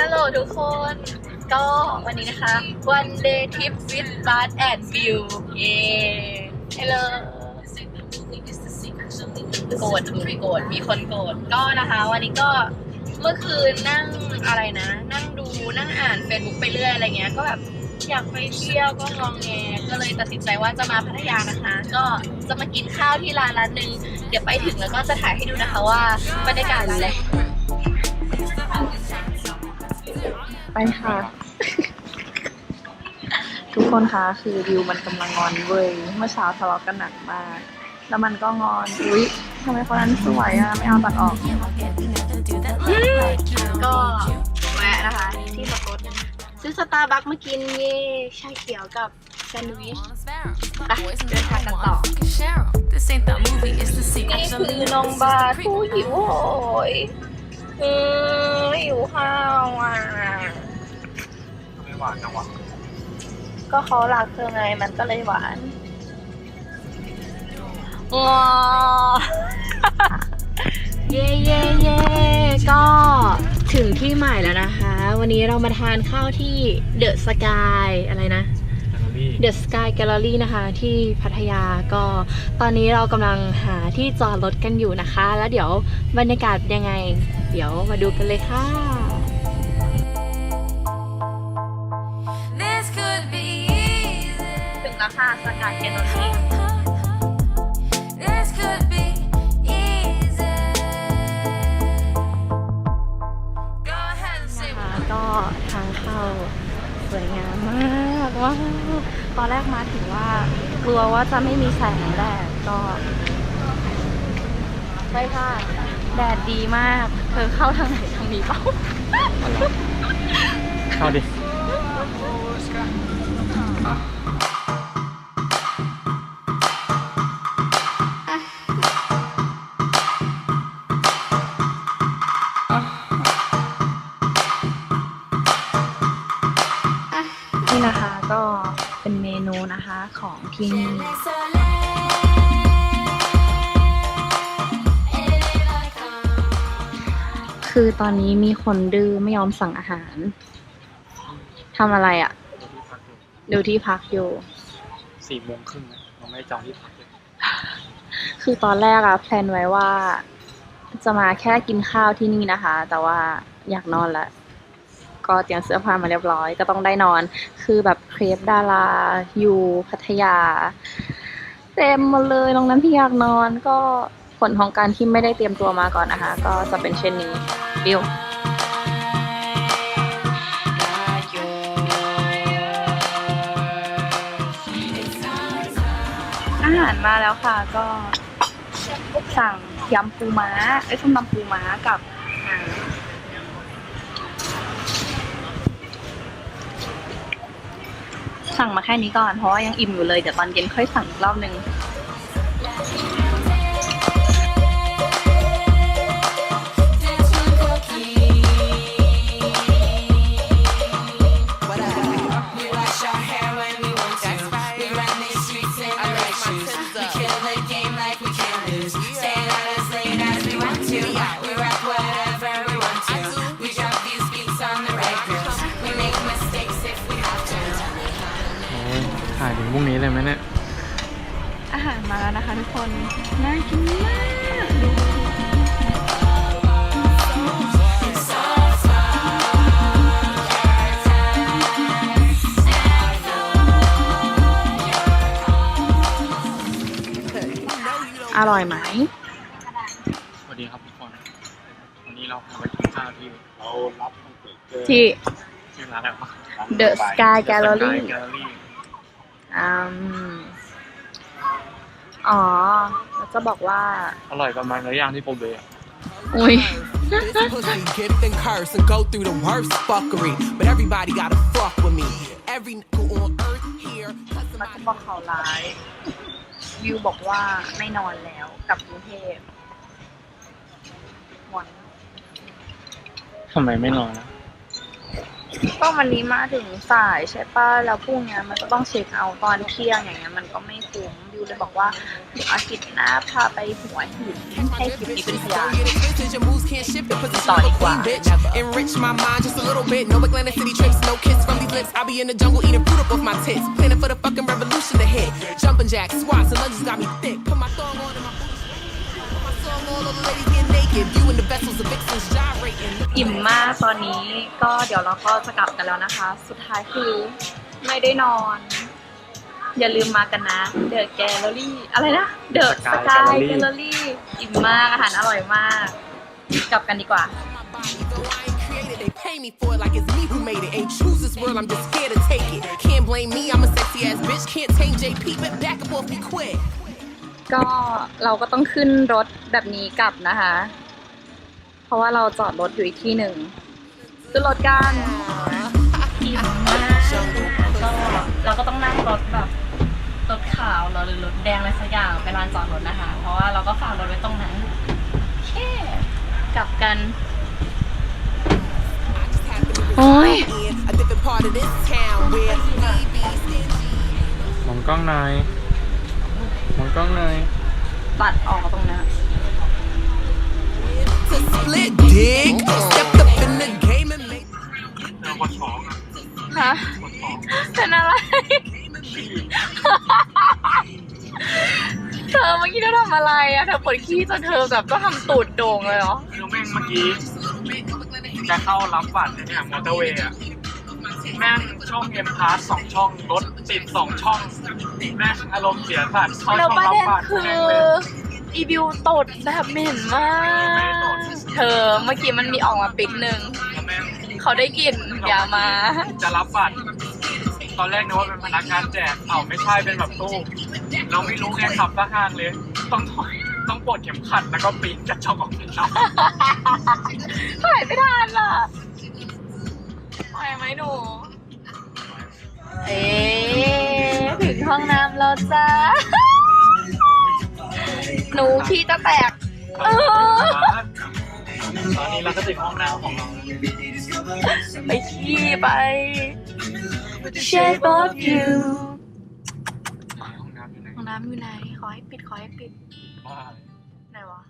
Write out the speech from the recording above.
ฮัลโหลทุกคน ก็วันนี้นะคะ วันเดย์ทริป with Bart and Bill เย้ฮัลโหลโกรธถูกโกรธมีคนโกรธก็นะคะ วันนี้ก็เมื่อคืนนั่งอะไรนะ นั่งดูนั่งอ่าน Facebook ไปเรื่อยอะไรเงี้ย ก็แบบอยากไปเที่ยวก็งองแงก็เลยตัดสินใจว่าจะมาพัทยานะคะ ก็จะมากินข้าวที่ร้านร้านหนึ่งเดี๋ยวไปถึงแล้วก็จะถ่ายให้ดูนะคะว่าบรรยากาศเป็นอะไร ไปค่ะ ทุกคนคะคือวิวมันกำลังงอนเว้ยเมื่อเช้าทะเลาะกันหนักมาก แล้วมันก็งอนอุ๊ยทำไมคนนั้นสวยอะไม่เอาตัดออก ก็แวะนะคะ ที่สกดซื้อสตาร์บัคมากินเย่ชาเขียวกับแซนด์วิชไปเดินทางกันต่อ This ain't that movie, it's the นี่ sequel. คือน้องบาทูหิวโหย อืมหิวข้าวอะไมหวานจังวะก็เขารักเธอไงมันก็เลยหวานว้าเย่เย่เย่ก็ถึงที่ใหม่แล้วนะคะ วันนี้เรามาทานข้าวที่เดอะสกายอะไรนะ The Sky Gallery นะคะที่พัทยาก็ตอนนี้เรากำลังหาที่จอดรถกันอยู่นะคะ แล้วเดี๋ยวบรรยากาศเป็นยังไง เดี๋ยวมาดูกันเลยค่ะ This could be easy. ถึงแล้วค่ะสกายแกลเลอรี่ This could be easy. Go ahead and say ค่ะก็ทางเข้า สวยงามมากว้าวตอนแรกมาถึงว่ากลัวว่าจะไม่มีแสงแดดก็ใช่ค่ะ แดดดีมาก เธอเข้าทางไหนทางนี้เปล่า เข้าดิ นี่นะคะก็เป็นเมนูนะคะของที่นี่คือตอนนี้มีคนดื้อไม่ยอมสั่งอาหารทำอะไรอะ่ะ ดูที่พักอยู่สี่โมงครึ่งนะยังไม่ได้จองที่พักเลยคือตอนแรกอะแพลนไว้ว่า จะมาแค่กินข้าวที่นี่นะคะ แต่ว่าอยากนอนละ ก็เตรียมเสื้อผ้ามาเรียบร้อย ก็ต้องได้นอน คือแบบเครปดาราอยู่พัทยา เต็มหมดเลยตรงนั้นที่อยากนอนก็ผลของการที่ไม่ได้เตรียมตัวมาก่อนนะคะ ก็จะเป็นเช่นนี้บิวอาหารมาแล้วค่ะก็สั่งยำปูม้าไอ้ส้มตำปูม้ากับอ่า สั่งมาแค่นี้ก่อนเพราะว่ายังอิ่มอยู่เลยเดี๋ยวตอนเย็นค่อยสั่งอีกรอบนึง พรุ่งนี้เลยไหมเนี่ย อาหารมาแล้วนะคะทุกคน น่ากินมากดูอร่อยไหม สวัสดีครับทุกคน วันนี้เราพาไปกินข้าวที่เรารับคอนเสิร์ตเจอที่ชื่อร้านอะไรวะ The Sky Gallery The Sky Gallery อื มอ๋อแล้วจะบอกว่า อร่อยประมาณเนื้อย่างที่โปรเบย์อะอุ้ย This pussy gift and curse and go through the worst fuckery. But everybody gotta fuck with me. Every nigga on earth here. มันจะบอกเขาร้าย วิวบอกว่าไม่นอนแล้วกลับกรุงเทพงอน ทำไมไม่นอนนะ ก็วันนี้มาถึงสายใช่ป่ะ แล้วพรุ่งเนี้ยมันก็ต้องเช็คเอาท์ตอนเที่ยงอย่างเงี้ยมันก็ไม่คุ้มบิวเลยบอกว่าเดี๋ยวอาทิตย์หน้าพาไปหัวหินให้คลิปนี้เป็นพยาน Don't get it twisted, your moves can't shift the position Sorry, of a queen, wow. bitch. Enrich my mind just a little bit. No Atlanta City trips, no kiss from these lips. I be in the jungle eating fruit up off my tits. Planning for the fucking revolution to hit. Jumping jacks, squats, and lunges got me thick. Put my thong on and my อิ่มมากตอนนี้ก็เดี๋ยวเราก็จะกลับกันแล้วนะคะ สุดท้ายคือไม่ได้นอน อย่าลืมมากันนะ เดอะแกลเลอรี่ อะไรนะ เดอะส Sky กาย Gallery แกลเลอรี่ อิ่มมาก อาหารอร่อยมาก กลับกันดีกว่า My body, though I ain't created, they pay me for it like it's me who made it. Ain't choose this world, I'm just scared to take it. Can't blame me, I'm a sexy ass bitch. Can't tame JP, but back up off me quick. ก็เราก็ต้องขึ้นรถแบบนี้กลับนะคะ เพราะว่าเราจอดรถอยู่อีกที่หนึ่งขึ้นรถกันอิ่มมากก็เราก็ต้องนั่งรถแบบรถขาวเหรอหรือรถแดงอะไรสักอย่างไปลานจอดรถนะคะ เพราะว่าเราก็ฝากรถไว้ตรงนั้นโอเคกลับกัน I just happen to reside Oi. in a different part of this town where we be stingy. มองกล้องหน่อย มองกล้องหน่อยตัดออกตรงเนี้ย To split dick, stepped up in the game and made เจอคนท้องอะฮะคนท้องเป็นอะไร เธอเมื่อกี้เธอทำอะไรอะเธอปวดขี้จนเธอแบบต้องทำตูดโด่งเลยเหรอ คือแม่งเมื่อกี้ จะเข้ารับบัตรเนี่ยมอเตอร์เวย์อะ แม่งช่องเอ็มพาร์สองช่องรถติดสองช่องแม่งอารมณ์เสียสัตว์เข้าแล้วช่องประรับเด็นบัตรคืแม่องเลย อีบิวตดแบบเหม็นมาก เธอเมื่อกี้มันมีออกมาปิกหนึ่ง แล้วแม่งเขาได้กลิ่นอย่ามา จะรับบัตร ตอนแรกนึกว่าเป็นพนักงานแจกเอ้าไม่ใช่เป็นแบบตู้เราไม่รู้ไงขับตะห้างเลย ต้องต้องปลดเข็มขัดแล้วก็ปีนกระจกออกไปรับถ่ายไม่ทันอะไปไหมหนูเอ๊ะถึงห้องน้ำแล้วจ้าหนูพี่จะแตกเออตอนนี้เราก็ถึงห้องน้ำของเราไปขี้ไป Shape of you ห้องน้ำอยู่ไหนห้องน้ำอยู่ไหนขอให้ปิด ขอให้ปิดบ้าไหนวะ